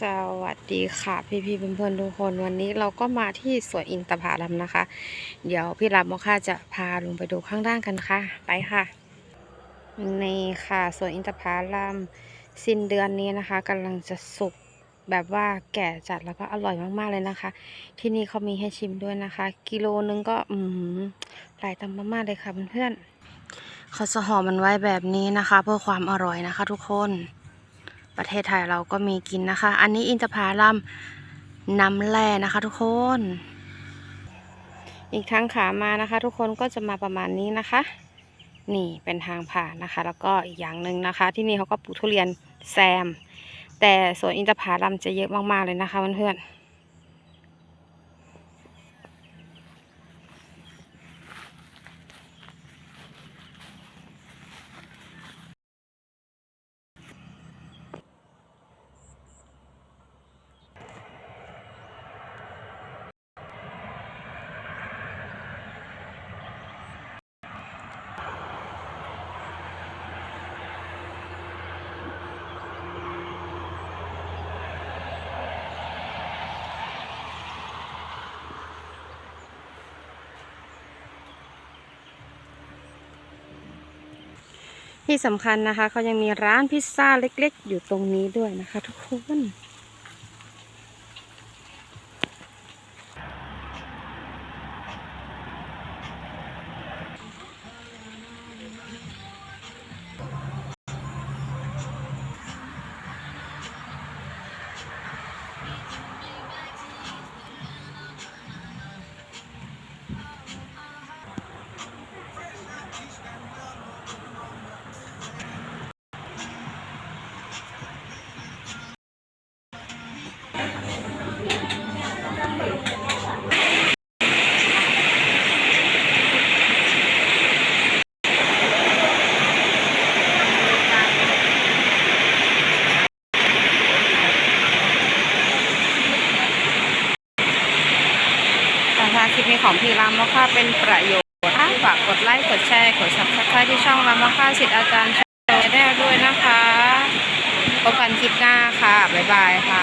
สวัสดีค่ะพี่พี่ๆเพื่อนๆทุกคนวันนี้เราก็มาที่สวนอินทผลัมนะคะ เดี๋ยวพี่รับมอค่าจะพาลงไปดูข้างล่างกันค่ะ ไปค่ะนี่ค่ะสวนอินทผลัมสิ้นเดือนนี้นะคะกำลังจะสุกแบบว่าแก่จัดแล้วก็อร่อยมากๆเลยนะคะ ที่นี่เขามีให้ชิมด้วยนะคะ กิโลนึงก็อืมหลายตังมากๆเลยค่ะเพื่อนๆเขาจะห่อมันไว้แบบนี้นะคะ เพื่อความอร่อยนะคะ ทุกคน ประเทศไทยเราก็มีกินนะคะ อันนี้อินทผลัมน้ำแร่นะคะทุกคน อีกทั้งขามานะคะ ทุกคนก็จะมาประมาณนี้นะคะ นี่เป็นทางผ่านนะคะ แล้วก็อีกอย่างหนึ่งนะคะ ที่นี่เขาก็ปลูกทุเรียนแซม แต่สวนอินทผลัมจะเยอะมากๆเลยนะคะเพื่อนๆ ที่สำคัญนะคะเขายังมีร้านพิซซ่าเล็กๆ อยู่ตรงนี้ด้วยนะคะ ทุกคน คลิปนี้ของพี่รามมอค่าเป็นประโยชน์ถ้าฝากกดไลค์กดแชร์กด subscribe ที่ช่องรามมอค่าสิทธิ์อาจารย์ชาแนลด้วยนะคะพบกันคลิปหน้าค่ะ บ๊ายบายค่ะ